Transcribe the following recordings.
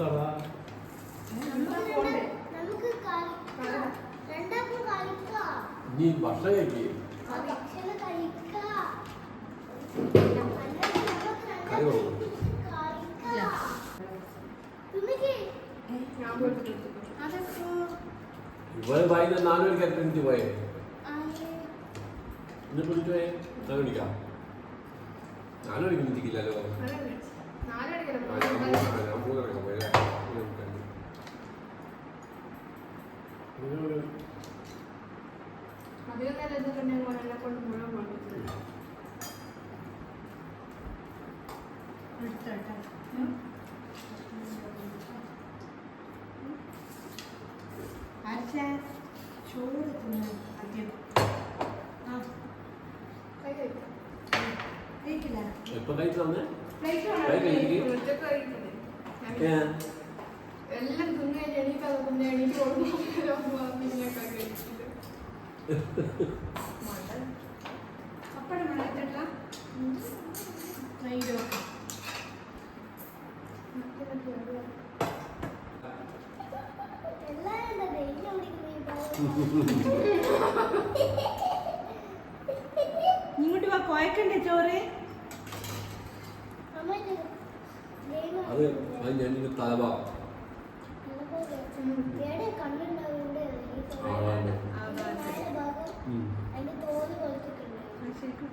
തടാ നമുക്ക് കളിക്കാം രണ്ടാക്കും കളിക്കാം നീ ഭക്ഷണം കഴിക്കേ. ഇവൾ വൈകുന്നേരം നാല് മണിക്ക് എത്ര മിനിറ്റ് പോയേ. ഇന്ന് വിളിച്ചു പോയേ? നാല് മണിക്കാ നാല് മണിക്ക്. മിനിറ്റിക്കില്ലല്ലോ നാല് ഞാൻ അധികം നേരം എത്തിയിട്ടുണ്ടെങ്കിൽ എന്നെ കൊണ്ട് മുഴുവൻ കൊണ്ടിട്ടുണ്ട് ചോറ് തിന്നു ആദ്യം ആ കൈ കഴിക്കാം കഴിക്കില്ല എപ്പോ കഴിച്ചു തന്നെ എല്ലാം തിന്നു കഴിഞ്ഞ് എണീക്കാതെ പിന്നെ എണീറ്റ് കൊടുക്കുമ്പോൾ പിന്നെയൊക്കെ കഴിച്ചിട്ട് ഇങ്ങോട്ട് വാ കോയക്കണ്ടേ ചോറ് അത് അത് ഞാൻ ഇതിന്റെ തലഭാഗം കണ്ണുണ്ടാവുന്നുണ്ട്. അതിന്റെ തോൽ ആ, ശരിക്കും.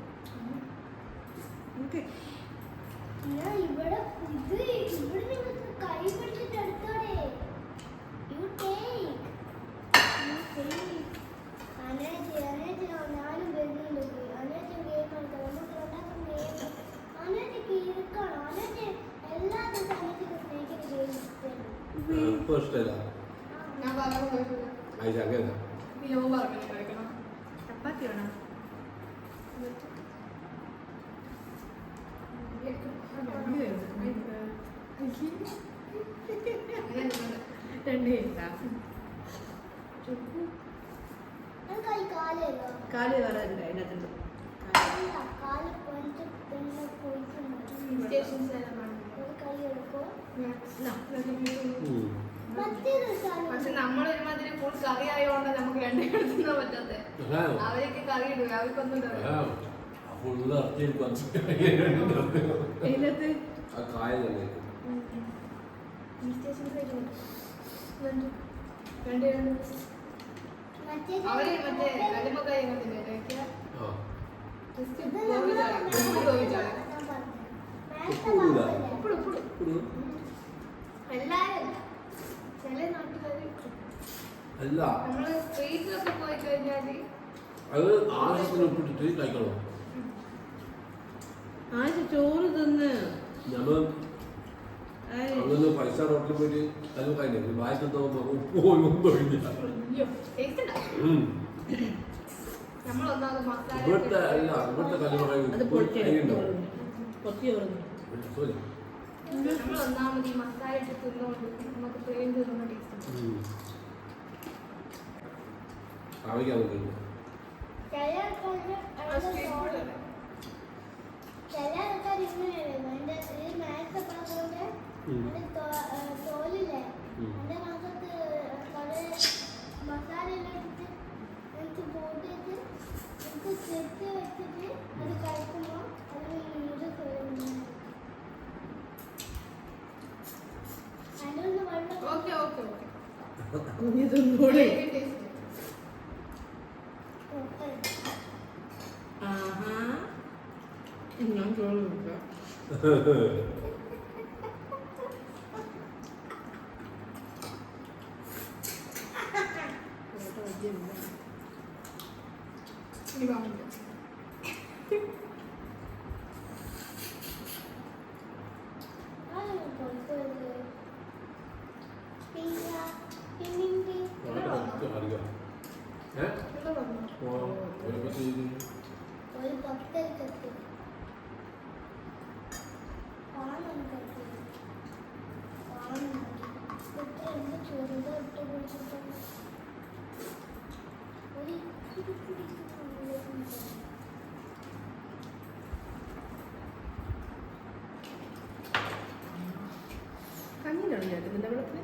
ഞാൻ ഇവിടെ ഇത് ഇവിടെ നിങ്ങൾക്ക് കൈ പിടിച്ചിട്ട് എടുത്തോടെ യു വേണം കാലല്ലോ കാൽ വേറെ ഉണ്ട് അതിനകത്തുണ്ട്. സ്റ്റേഷൻസ് എല്ലാം ഒരു കൈ എടുക്കും? പക്ഷെ നമ്മൾ ഒരുമാതിരി ഫുൾ കറി ആയതുകൊണ്ട് നമുക്ക് രണ്ടേ എടുത്തുന്ന പറ്റാത്തെ. അതാണോ? അവരൊക്കെ കറി ഇടുക അവർക്കൊന്നും അവർ മറ്റേ ഒരു എല്ലാരും അല്ല. അത് ആവശ്യത്തിന് ഒപ്പിട്ടിട്ട് കഴിക്കണോ. ചോറ് തിന്ന്. നമ്മൾ ആയ്. അങ്ങനെ പൈസ റോട്ടിൽ പോയിട്ട് അത് കഴിഞ്ഞു വായിച്ചെന്തോ ഉപ്പ് പോയി മസാല ഇവിടുത്തെ അല്ല ഇവിടുത്തെ അത് കല്ലുമറ ഉപ്പ് പൊത്തി സോറി. നമ്മൾ ഒന്നാമത് ഈ മസാല ഇട്ട് തിന്നുകൊണ്ട് നമുക്ക് പ്ലെയിൻ തിന്നുന്ന ടേസ്റ്റ് ആവിക്കാൻ കുഞ്ഞു തിന്നോളെ ടേസ്റ്റ് ആഹാ. ഞാൻ ചോറ് കൊടുക്കാം. ഇനി 예? 와, 여기까지 우리 밥때 때. 하는 거지. 하는 거지. 그때 우리 조리가 또 진짜 우리 피리피리 놀랬는데. 아니, 너는 내가 맨날 그랬네.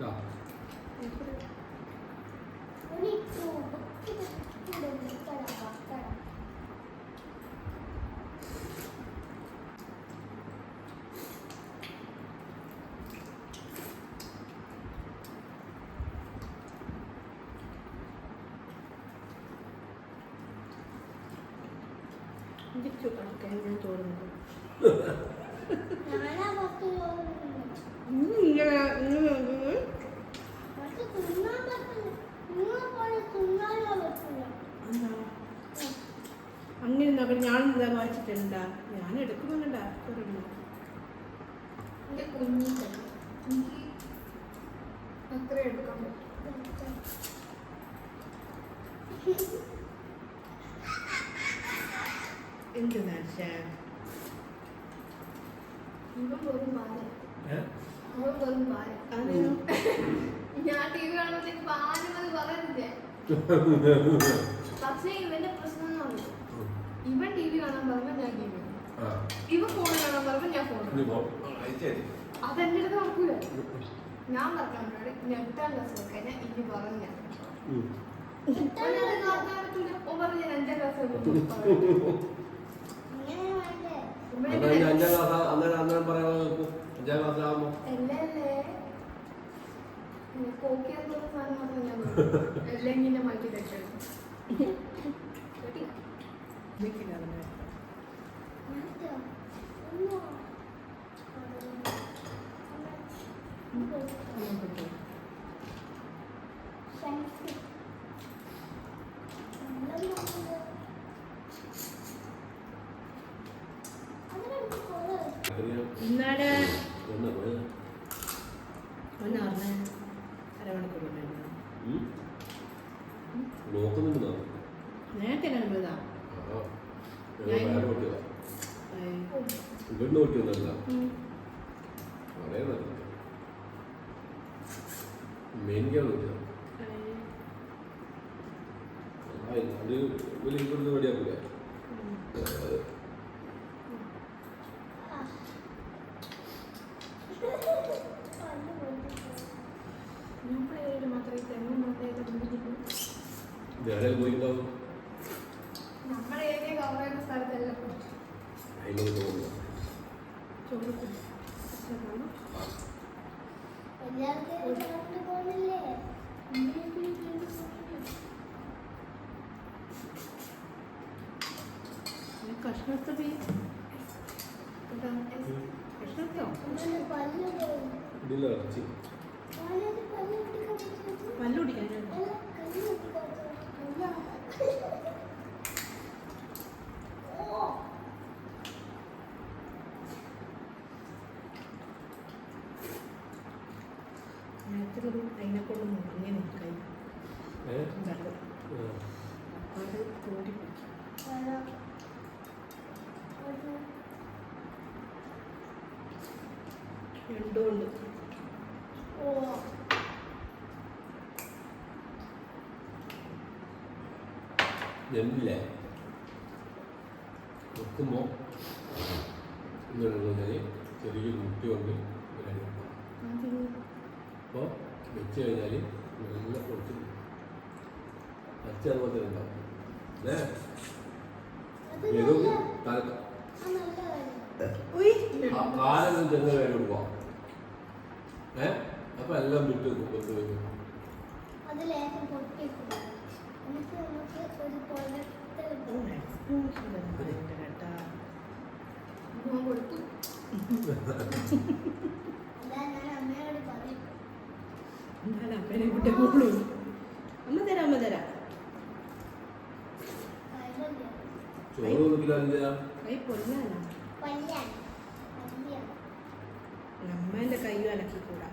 나. തിന്നാനോ ഞാൻ തോന്നുന്നത് അങ്ങനെ നോക്കണം ഞാൻ എന്താ വായിച്ചിട്ടുണ്ടാ? ഞാൻ എടുക്കുന്നുണ്ടാ? അത്ര എടുക്കാൻ പറ്റും. എന്ത് you, അതേനോ ഞാൻ ടി വി കാണുമ്പോഴത്തേക്ക് ഭാരം പറയുന്നില്ലേ പക്ഷേ ഇവന്റെ പ്രശ്നം എന്ന് പറഞ്ഞു ഇവൻ ടി വി കാണാൻ പറയുമ്പോൾ ഞാൻ ടി വി ഇവൻ ഫോൺ കാണാൻ പറയുമ്പോൾ ഞാൻ ഫോൺ അതെന്റെ അടുത്ത് നടക്കൂല. ഞാൻ പറഞ്ഞോട് ഞാൻ എട്ടാം ക്ലാസ് വെക്കാൻ ഇനി പറഞ്ഞ ഓ പറഞ്ഞു ഞാൻ അഞ്ചാം ക്ലാസ് അഞ്ചാം ക്ലാസ് അന്നേരം അന്നേരം പറയാൻ നോക്കൂ. അഞ്ചാം ക്ലാസ്സിലാകുമ്പോ അല്ലേ കോക്കിയെന്നുള്ള സാധനം മാത്രം ഞാൻ നോക്കും. അല്ലെങ്കിൽ എന്നെ മാറ്റി കഴിക്കണം ഞാനിതാ, ഒന്നോ. ശംസ്. നല്ല മക്കൾ. അതിനെന്ത് കൊറേ? ഇന്നാടെ ഒന്ന് പോയി. ഒന്നറിഞ്ഞ അരമണിക്കൂർ നേരത്തെ ഏയ്. ഇവിടുന്ന് കുട്ടിയൊന്നല്ല ഉം. വളരെ നല്ല മെയിൻകാണ് കുട്ടിയാണ് ഏയ്. ആ അത് വലിയ ഇവിടുന്ന് റെഡിയാക്കൂലേ? ഉം. പോകുന്നില്ലേ? ഈ കഷ്ണത്തെ പീ കഷ്ണത്തോ? ഇവന് പല്ല് പോയി. ഇതില്ല ഇറച്ചി. അതിനെ കൊണ്ട് മുറിഞ്ഞ് നിൽക്കായി. ഏഹ് വെള്ളം അത് കോരി പിടിക്കും. വേണം. ഉണ്ട്. ഓ. വെക്കുമ്പോൾ എന്താണെന്ന് പറഞ്ഞാൽ ചെറിയ മുട്ടി കൊണ്ട്. അപ്പോൾ വെച്ച് കഴിഞ്ഞാൽ നല്ല കുറച്ച് അച്ഛൻ അതുപോലെ ഉണ്ടാവും. ഏ ഏതോ നല്ല നല്ല. ഉയ്. കാലൊന്നും ചെന്ന് വേണ്ടി കൊടുക്കാം ഏ? അപ്പം എല്ലാം വിട്ട് കൊമ്പത്ത് വരും അമ്മ തരാം അമ്മ തരാം. അമ്മേന്റെ കൈ അലക്കിക്കൂടാ.